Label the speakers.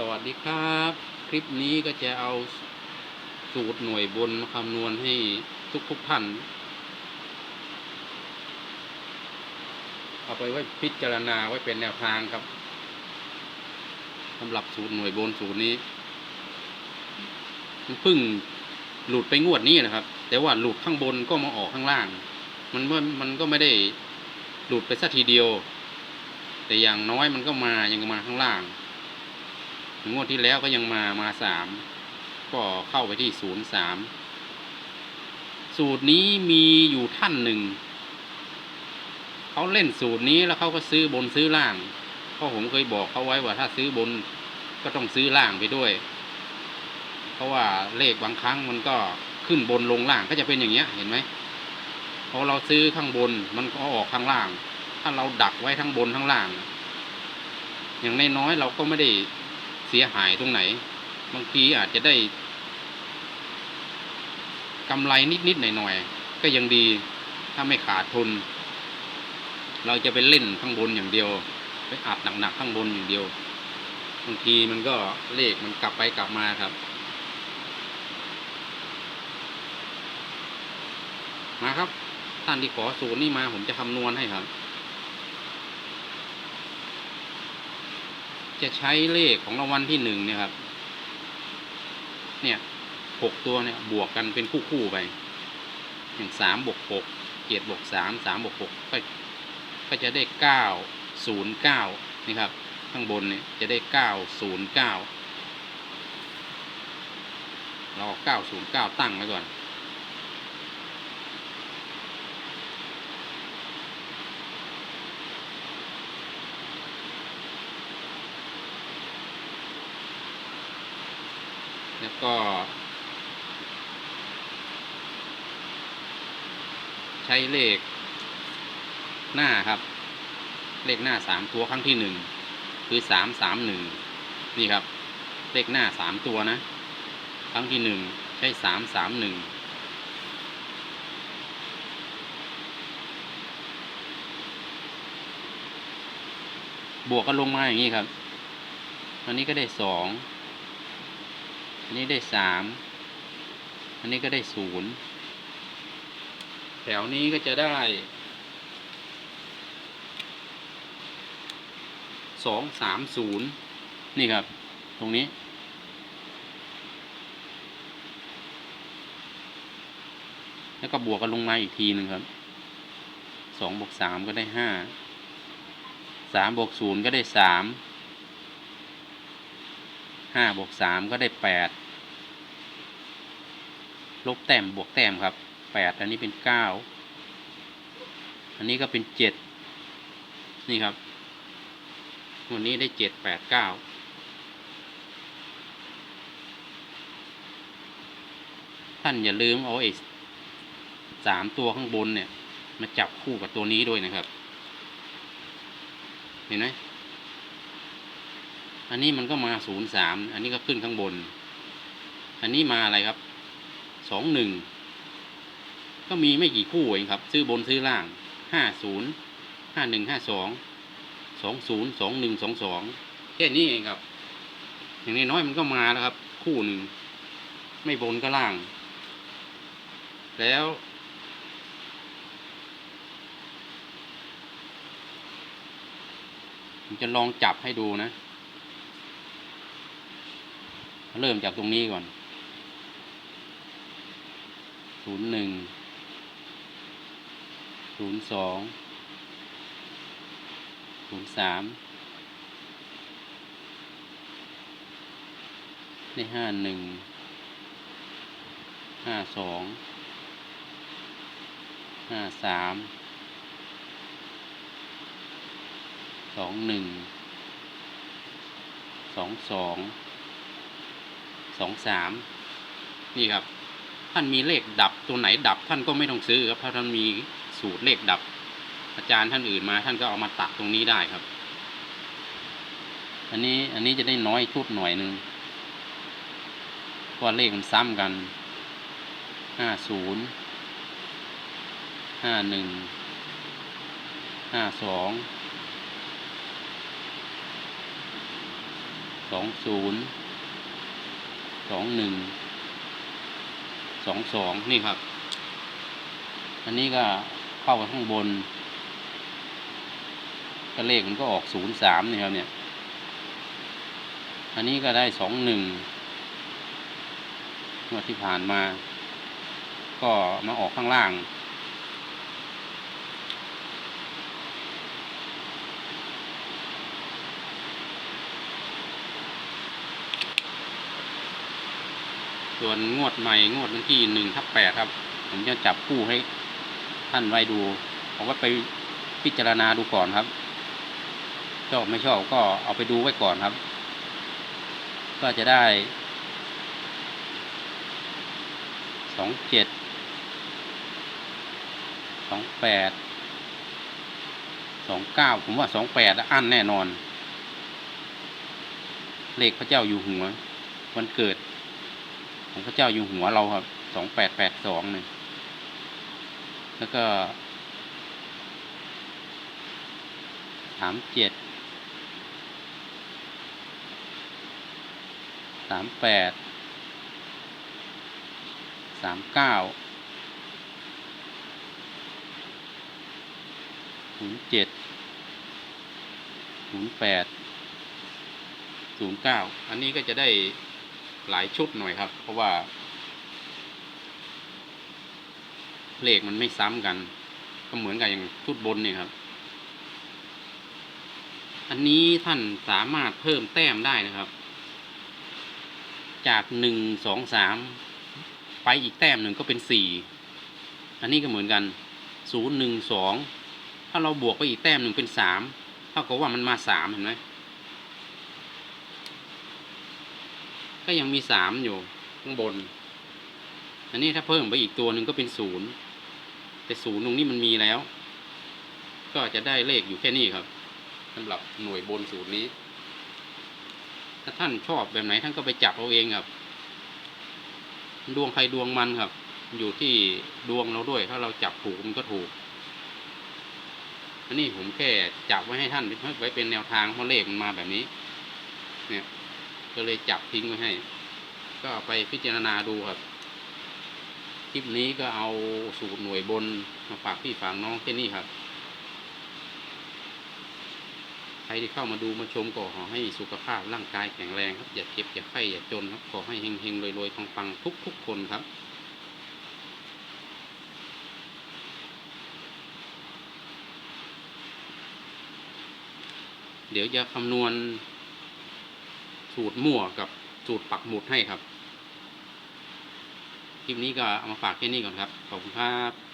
Speaker 1: สวัสดีครับ คลิปนี้ก็จะเอาสูตรหน่วยบนมาคำนวณให้ทุกทุกท่าน เอาไปไว้พิจารณาไว้เป็นแนวทางครับสำหรับสูตรหน่วยบนสูตรนี้มันเพิ่งหลุดไปงวดนี้นะครับ แต่ว่าหลุดข้างบนก็มาออกข้างล่าง มันมันก็ไม่ได้หลุดไปสักทีเดียว แต่อย่างน้อยมันก็มายังมาข้างล่าง งวดที่แล้วก็ยังมามาสามก็เข้าไปที่ศูนย์สามสูตรนี้มีอยู่ท่านหนึ่งเขาเล่นสูตรนี้แล้วเขาก็ซื้อบนซื้อล่างเพราะผมเคยบอกเขาไว้ว่าถ้าซื้อบนก็ต้องซื้อล่างไปด้วย เพราะว่าเลขบางครั้งมันก็ขึ้นบนลงล่างก็จะเป็นอย่างเงี้ยเห็นไหมพอเราซื้อข้างบนมันก็ออกข้างล่าง ถ้าเราดักไว้ทั้งบนทั้งล่าง อย่างน้อยๆเราก็ไม่ได้ สียหายตรงไหน บางทีอาจจะได้กำไรนิดๆหน่อยๆก็ยังดีถ้าไม่ขาดทุน เราจะไปเล่นข้างบนอย่างเดียว ไปอัดหนักๆข้างบนอย่างเดียวบางทีมันก็เลขมันกลับไปกลับมาครับ มาครับ ท่านที่ขอสูตรนี้มาผมจะคำนวณให้ครับ จะใช้เลขของรางวัลที่หนึ่งเนี่ยครับ เนี่ยหกตัวเนี่ยบวกกันเป็นคู่คู่ๆไป อย่างสามบวกหกเจ็ดบวกสามสามบวกหกก็ก็จะได้เก้าศูนย์เก้านี่ครับ ข้างบนเนี่ยจะได้เก้าศูนย์เก้าเราเก้าศูนย์เก้าตั้งไว้ก่อน แล้วก็ ใช้เลขหน้าครับ เลขหน้าสามตัวครั้งที่หนึ่งคือสามสามหนึ่งนี่ครับ เลขหน้าสามตัวนะ ครั้งที่หนึ่งใช้สามสามหนึ่งบวกกันลงมาอย่างนี้ครับ อันนี้ก็ได้สอง อันนี้ได้สาม อันนี้ก็ได้ศูนย์ แถวนี้ก็จะได้สองสามศูนย์นี่ครับ ตรงนี้แล้วก็บวกกันลงมาอีกทีหนึ่งครับ สองบวกสามก็ได้ห้า สามบวกศูนย์ก็ได้สาม ห้าบวกสามก็ได้แปดลบแต้มบวกแต้มครับแปดอันนี้เป็นเก้าอันนี้ก็เป็นเจ็ดนี่ครับ วันนี้ได้เจ็ดแปดเก้าท่านอย่าลืมเอาไอ้สามตัวข้างบนเนี่ย มาจับคู่กับตัวนี้ด้วยนะครับ เห็นไหม อันนี้มันก็มาศูนย์สามอันนี้ก็ขึ้นข้างบน อันนี้มาอะไรครับสองหนึ่งก็มีไม่กี่คู่เองครับ ซื้อบนซื้อล่างห้าศูนย์ห้าหนึ่งห้าสองสองศูนย์สองหนึ่งสองสองแค่นี้เองครับ อย่างนี้น้อยมันก็มาแล้วครับ คู่หนึ่งไม่บนก็ล่าง แล้ว ผมจะลองจับให้ดูนะ เริ่มจากตรงนี้ก่อนศูนย์หนึ่งศูนย์สองศูนย์สามได้ห้าหนึ่งห้าสองห้าสามสองหนึ่งสองสอง สองสามนี่ครับ ท่านมีเลขดับตัวไหนดับ ท่านก็ไม่ต้องซื้อครับถ้าท่านมีสูตรเลขดับ อาจารย์ท่านอื่นมา ท่านก็เอามาตัดตรงนี้ได้ครับ อันนี้อันนี้จะได้น้อยชุดหน่อยหนึ่งเพราะเลขมันซ้ำกันห้าศูนย์ห้าหนึ่งห้าสองสองศูนย์ สองหนึ่งสองสองนี่ครับ อันนี้ก็เข้าไปข้างบนก็เลขมันก็ออกศูนย์สามนี่ครับเนี่ย อันนี้ก็ได้สองหนึ่งงวดที่ผ่านมา ก็มาออกข้างล่าง ส่วนงวดใหม่งวดวันที่หนึ่งทับแปดครับ ผมจะจับคู่ให้ท่านไว้ดู ผมก็ไปพิจารณาดูก่อนครับ ชอบไม่ชอบก็เอาไปดูไว้ก่อนครับ ก็จะได้สองเจ็ดสองแปดสองเก้าผมว่าสองแปดอันแน่นอน เลขพระเจ้าอยู่หัว วันเกิด ของพระเจ้าอยู่หัวเราครับสองแปดแปดสองเนี่ยแล้วก็สามเจ็ดสามแปดสามเก้าศูนย์เจ็ดศูนย์แปดศูนย์เก้าอันนี้ก็จะได้ หลายชุดหน่อยครับ เพราะว่า เลขมันไม่ซ้ำกัน ก็เหมือนกับอย่างชุดบนเนี่ยครับ อันนี้ท่านสามารถเพิ่มแต้มได้นะครับ จากหนึ่งสองสามไปอีกแต้มหนึ่งก็เป็นสี่อันนี้ก็เหมือนกันศูนย์หนึ่งสองถ้าเราบวกไปอีกแต้มหนึ่งเป็นสามเท่ากับว่ามันมาสามเห็นไหม ก็ยังมีสามอยู่ข้างบน อันนี้ถ้าเพิ่มไปอีกตัวหนึ่งก็เป็นศูนย์แต่ศูนย์ตรงนี้มันมีแล้ว ก็จะได้เลขอยู่แค่นี้ครับสำหรับหน่วยบนสูตรนี้ ถ้าท่านชอบแบบไหนท่านก็ไปจับเอาเองครับ ดวงใครดวงมันครับ อยู่ที่ดวงเราด้วย ถ้าเราจับถูกมันก็ถูกอันนี้ผมแค่จับไว้ให้ท่านไว้เป็นแนวทางเพราะเลขมันมาแบบนี้ เนี่ย ก็เลยจับทิ้งไว้ให้ ก็ไปพิจารณาดูครับ คลิปนี้ก็เอาสูตรหน่วยบนมาฝากพี่ฝากน้องแค่นี้ครับ ใครที่เข้ามาดูมาชมก็ขอให้สุขภาพร่างกายแข็งแรงครับ อย่าเจ็บอย่าไข้อย่าจนครับ ขอให้เฮงเฮงรวยรวยๆปังๆทุกทุกๆคนครับเดี๋ยวจะคำนวณ สูตรมั่วกับสูตรปักหมุดให้ครับ คลิปนี้ก็เอามาฝากแค่นี้ก่อนครับ ขอบคุณครับ